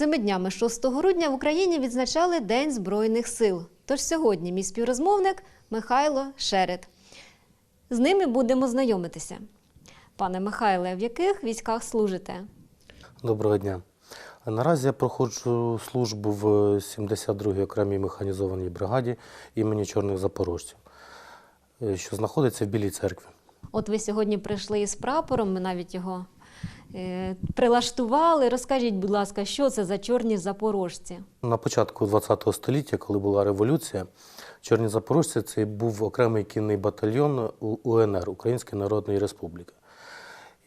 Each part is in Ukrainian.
Цими днями 6 грудня в Україні відзначали День Збройних сил. Тож сьогодні мій співрозмовник Михайло Шерет. З ними будемо знайомитися. Пане Михайле, в яких військах служите? Доброго дня. Наразі я проходжу службу в 72-й окремій механізованій бригаді імені Чорних Запорожців, е, що знаходиться в Білій церкві. От ви сьогодні прийшли із прапором, ми навіть його прилаштували. Розкажіть, будь ласка, що це за чорні запорожці? На початку ХХ століття, коли була революція, Чорні Запорожці це був окремий кінний батальйон УНР Української Народної Республіки.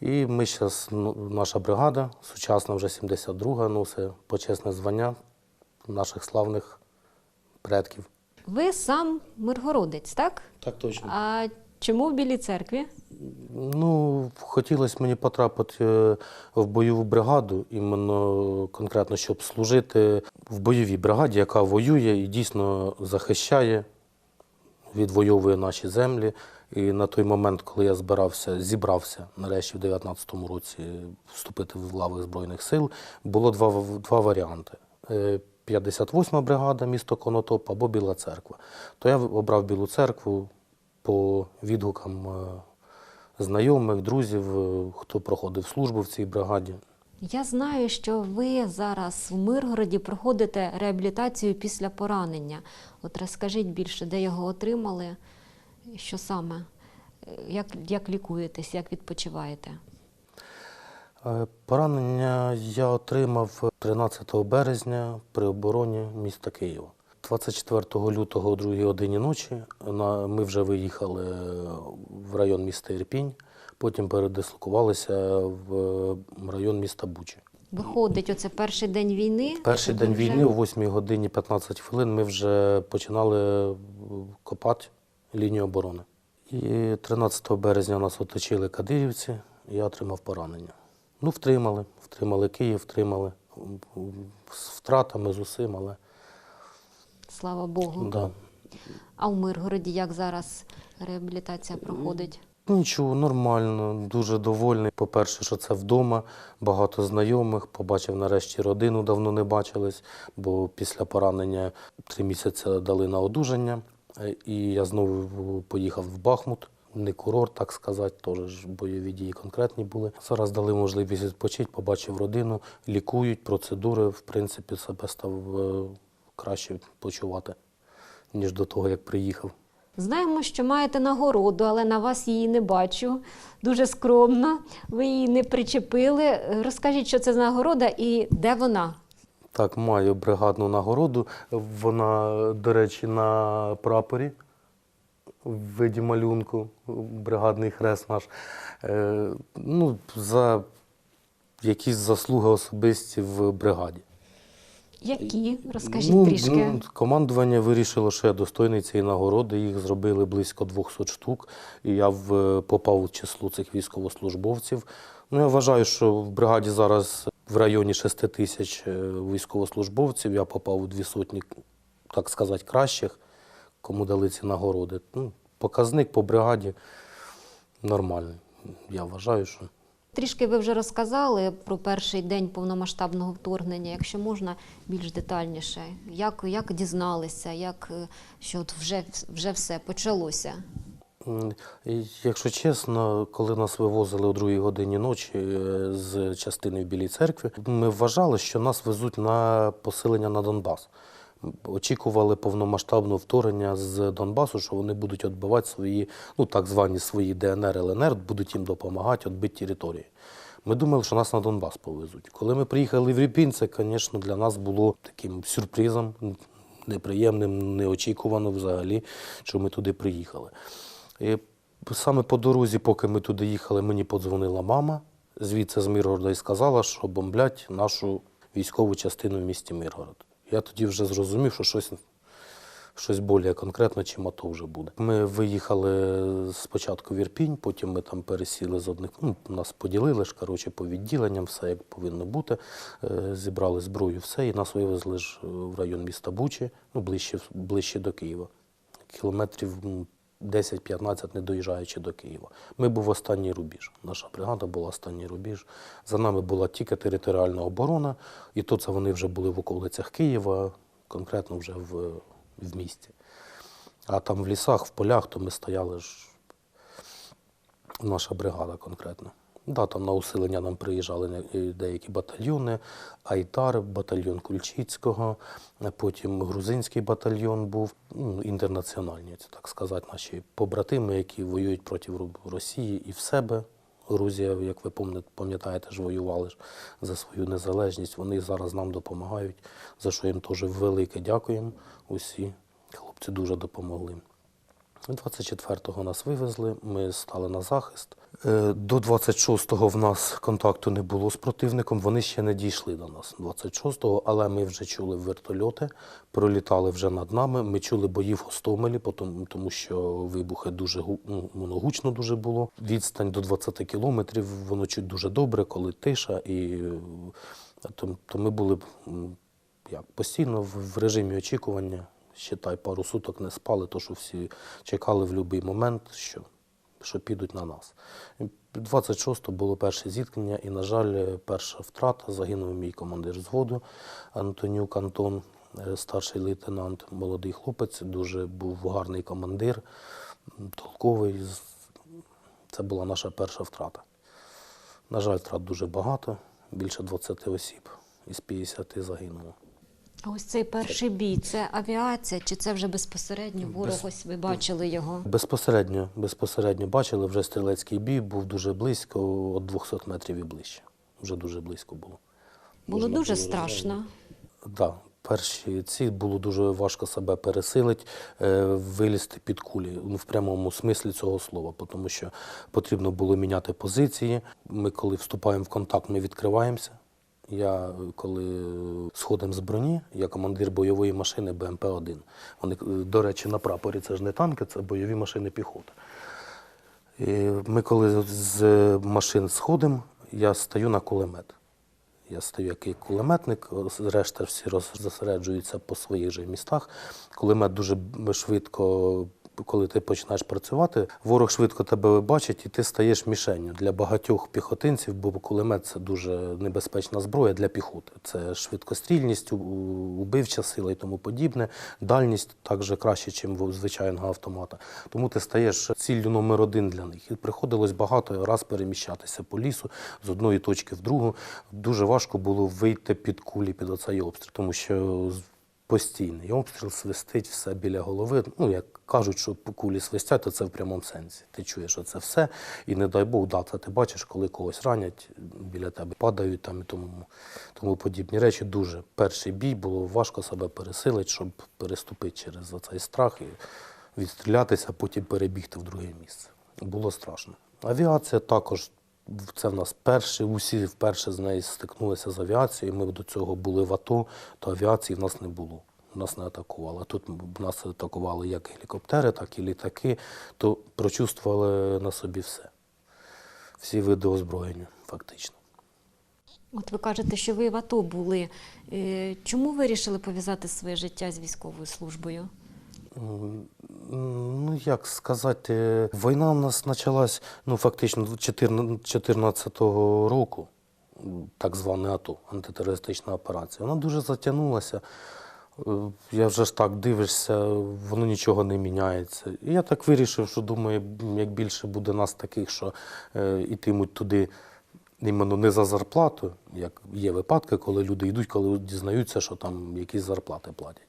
І ми зараз, наша бригада, сучасна вже 72-га, носить почесне звання наших славних предків. Ви сам миргородець, так? Так точно. А чому в Білій церкві? Ну, хотілося мені потрапити е, в бойову бригаду, іменно конкретно, щоб служити в бойовій бригаді, яка воює і дійсно захищає, відвоює наші землі. І на той момент, коли я збирався, зібрався нарешті в 19-му році вступити в лави Збройних сил, було два, два варіанти. Е, 58-ма бригада, місто Конотоп або Біла церква. То я обрав Білу церкву по відгукам е, знайомих, друзів, е, хто проходив службу в цій бригаді. Я знаю, що ви зараз в Миргороді проходите реабілітацію після поранення. От розкажіть більше, де його отримали, що саме, Е, як, як лікуєтесь, як відпочиваєте? Поранення я отримав 13 березня при обороні міста Києва. 24 лютого о 2 годині ночі ми вже виїхали в район міста Ірпінь, потім передислокувалися в район міста Бучі. Виходить, оце перший день війни. Перший день вже- війни, о 8 годині 15 хвилин, ми вже починали копати лінію оборони. І 13 березня нас оточили кадирівці, я отримав поранення. Ну, втримали, втримали Київ, втримали з втратами, з усім, але Слава Богу. да. А в Миргороді як зараз реабілітація проходить? Нічого, нормально, дуже довольний. По-перше, що це вдома, багато знайомих, побачив нарешті родину, давно не бачились, бо після поранення три місяці дали на одужання. Е, І я знову поїхав в Бахмут, не курорт, так сказати, теж бойові дії конкретні були. Зараз дали можливість відпочити, побачив родину, лікують, процедури, в принципі, себе став е, краще почувати, ніж до того, як приїхав. Знаємо, що маєте нагороду, але на вас її не бачу. Дуже скромно. Ви її не причепили. Розкажіть, що це за нагорода і де вона? Так, маю бригадну нагороду. Вона, до речі, на прапорі в виді малюнку, бригадний хрест наш. Е, ну, за якісь заслуги особисті в бригаді. Які? Розкажіть ну, трішки. ну, командування вирішило, що я достойний цієї нагороди. Їх зробили близько 200 штук, і я в, попав у число цих військовослужбовців. Ну, я вважаю, що в бригаді зараз в районі 6 тисяч е, військовослужбовців. Я попав у дві сотні, так сказати, кращих, кому дали ці нагороди. Ну, показник по бригаді нормальний. Я вважаю, що. Трішки ви вже розказали про перший день повномасштабного вторгнення. Якщо можна більш детальніше, як, як дізналися, як е, що от вже, вже все почалося? Якщо чесно, коли нас вивозили о другій годині ночі е, з частини в Білій церкві, ми вважали, що нас везуть на поселення на Донбас. Очікували повномасштабного вторгнення з Донбасу, що вони будуть відбивати свої, ну так звані свої ДНР, ЛНР, будуть їм допомагати відбити території. Ми думали, що нас на Донбас повезуть. Коли ми приїхали в Ріпінь, це, звісно, для нас було таким сюрпризом, неприємним, неочікувано взагалі, що ми туди приїхали. І саме по дорозі, поки ми туди їхали, мені подзвонила мама звідси з Миргорода і сказала, що бомблять нашу військову частину в місті Миргород. Я тоді вже зрозумів, що щось, щось більш конкретно, чим АТО вже буде. Ми виїхали спочатку в Ірпінь, потім ми там пересіли з одних, ну, нас поділили ж, коротше, по відділенням, все як повинно бути. Е, Зібрали зброю, все, і нас вивезли ж в район міста Бучі, ну, ближче, ближче до Києва. Кілометрів 10-15, не доїжджаючи до Києва. Ми був останній рубіж. Наша бригада була останній рубіж. За нами була тільки територіальна оборона, і то це вони вже були в околицях Києва, конкретно вже в, в місті. А там в лісах, в полях, то ми стояли ж наша бригада конкретно. Да, там на усилення нам приїжджали деякі батальйони, Айтар, батальйон Кульчицького, потім грузинський батальйон був, ну, інтернаціональні, це так сказати, наші побратими, які воюють проти Росії і в себе. Грузія, як ви пам'ят- пам'ятаєте, ж воювали ж за свою незалежність. Вони зараз нам допомагають, за що їм теж велике дякуємо. Усі хлопці дуже допомогли. 24-го нас вивезли, ми стали на захист. Е, До 26-го в нас контакту не було з противником, вони ще не дійшли до нас 26-го, але ми вже чули вертольоти, пролітали вже над нами. Ми чули бої в Гостомелі, тому, що вибухи дуже ну, дуже було. Відстань до 20 кілометрів, воно чуть дуже добре, коли тиша. І е, то, то ми були як, постійно в режимі очікування. Считай, пару суток не спали, то що всі чекали в будь-який момент, що, що підуть на нас. 26-го було перше зіткнення, і, на жаль, перша втрата. Загинув мій командир взводу Антонюк Антон, е, старший лейтенант, молодий хлопець, дуже був гарний командир, толковий. Це була наша перша втрата. На жаль, втрат дуже багато, більше 20 осіб із 50 загинуло. А ось цей перший бій це авіація, чи це вже безпосередньо ворог? Без- Ось ви бачили його. Безпосередньо, безпосередньо бачили, вже стрілецький бій був дуже близько, від 200 метрів і ближче. Вже дуже близько було. Було Можна дуже страшно. Так, да, перші ці було дуже важко себе пересилити, е, вилізти під кулі ну, в прямому смислі цього слова, тому що потрібно було міняти позиції. Ми, коли вступаємо в контакт, ми відкриваємося. Я коли сходимо з броні, я командир бойової машини БМП-1. Вони, е, до речі, на прапорі це ж не танки, це бойові машини піхоти. І ми коли з машин сходимо, я стою на кулемет. Я стою як кулеметник, решта всі зосереджуються по своїх же містах. Кулемет дуже швидко, коли ти починаєш працювати, ворог швидко тебе бачить і ти стаєш мішенню для багатьох піхотинців, бо кулемет це дуже небезпечна зброя для піхоти. Це швидкострільність, убивча сила і тому подібне. Дальність також краще, ніж в звичайного автомата. Тому ти стаєш ціллю номер один для них. І приходилось багато раз переміщатися по лісу з одної точки в другу. Дуже важко було вийти під кулі під оцей обстріл, тому що постійний обстріл свистить все біля голови. Ну, як кажуть, що по кулі свистять, то це в прямому сенсі. Ти чуєш, що це все, і не дай Бог, да, ти бачиш, коли когось ранять, біля тебе падають там і тому, тому подібні речі. Дуже перший бій було важко себе пересилити, щоб переступити через цей страх і відстрілятися, а потім перебігти в друге місце. Було страшно. Авіація також. Це в нас перші, усі вперше з нею стикнулися з авіацією. Ми до цього були в АТО, то авіації в нас не було. Нас не атакували. Тут нас атакували як гелікоптери, так і літаки, то прочувствували на собі все. Всі види озброєння, фактично. От ви кажете, що ви в АТО були. Е, Чому ви вирішили пов'язати своє життя з військовою службою? Ну, як сказати, війна в нас почалась ну, фактично 2014 року, так зване АТО, антитерористична операція. Вона дуже затягнулася. Е, Я вже ж так дивишся, воно нічого не міняється. І я так вирішив, що думаю, як більше буде нас таких, що е, ітимуть туди іменно не за зарплату, як є випадки, коли люди йдуть, коли дізнаються, що там якісь зарплати платять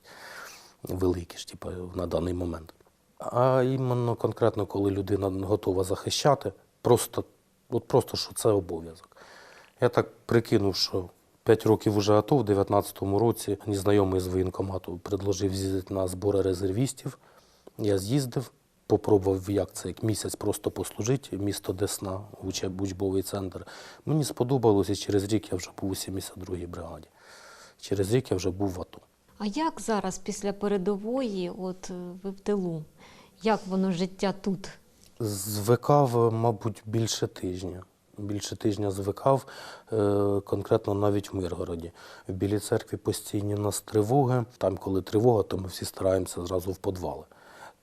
великі ж, типу, на даний момент. А іменно конкретно, коли людина готова захищати, просто, от просто що це обов'язок. Я так прикинув, що 5 років вже АТО, в 19-му році незнайомий з воєнкомату предложив з'їздити на збори резервістів. Я з'їздив, попробував, як це, як місяць просто послужити, місто Десна, учбовий центр. Мені сподобалось, і через рік я вже був у 72-й бригаді. Через рік я вже був в АТО. А як зараз, після передової, от е, ви в тилу? Як воно життя тут? Звикав, мабуть, більше тижня. Більше тижня звикав, е, конкретно навіть в Миргороді. В Білій церкві постійні нас тривоги. Там, коли тривога, то ми всі стараємося зразу в підвали.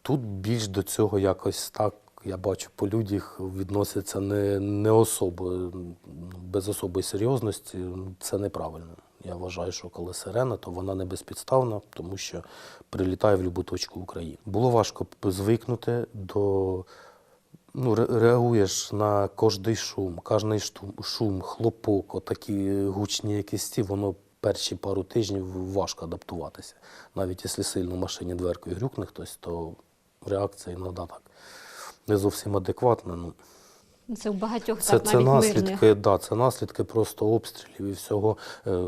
Тут більш до цього якось так, я бачу, по людях відносяться не, не особо, без особої серйозності. Це неправильно. Я вважаю, що коли сирена, то вона не безпідставна, тому що прилітає в будь-яку точку України. Було важко звикнути до. Ну, ре- реагуєш на кожний шум, кожний шум, хлопок, отакі гучні якісь ці, воно перші пару тижнів важко адаптуватися. Навіть якщо сильно в машині дверкою грюкне хтось, то реакція іноді так не зовсім адекватна. Ну, Це в багатьох це, так це навіть наслідки, мирних. да, це наслідки просто обстрілів і всього. Е,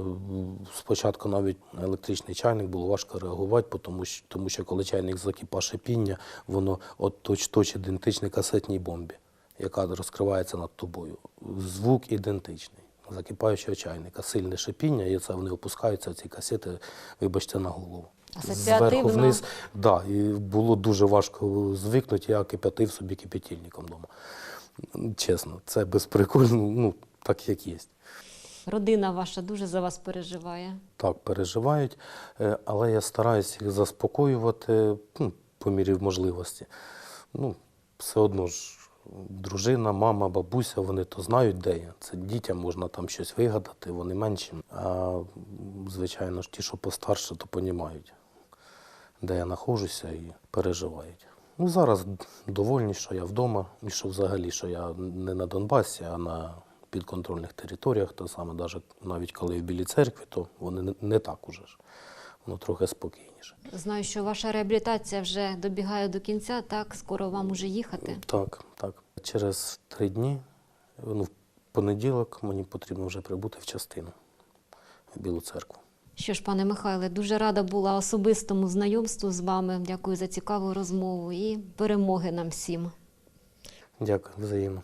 Спочатку навіть на електричний чайник було важко реагувати, тому що, тому що коли чайник закипа шипіння, воно от точ, точ ідентичне касетній бомбі, яка розкривається над тобою. Звук ідентичний. Закипаючого чайника, сильне шипіння, і це вони опускаються ці касети, вибачте, на голову. Зверху вниз, да, і було дуже важко звикнути, я кипятив собі кипятильником вдома. Чесно, це безприкольно, ну, так як є. Родина ваша дуже за вас переживає. Так, переживають, е, але я стараюся їх заспокоювати ну, по мірі можливості. Ну, все одно ж, дружина, мама, бабуся, вони то знають, де я. Це дітям можна там щось вигадати, вони менші. А звичайно ж, ті, що постарше, то розуміють, де я знаходжуся і переживають. Ну, зараз довольні, що я вдома, і що взагалі, що я не на Донбасі, а на підконтрольних територіях, то саме навіть, навіть коли в Білій церкві, то вони не, не так уже ж. Воно трохи спокійніше. Знаю, що ваша реабілітація вже добігає до кінця, так скоро вам уже їхати. Так, так. Через три дні, ну, в понеділок, мені потрібно вже прибути в частину в Білу церкву. Що ж, пане Михайле, дуже рада була особистому знайомству з вами. Дякую за цікаву розмову і перемоги нам всім. Дякую, взаємно.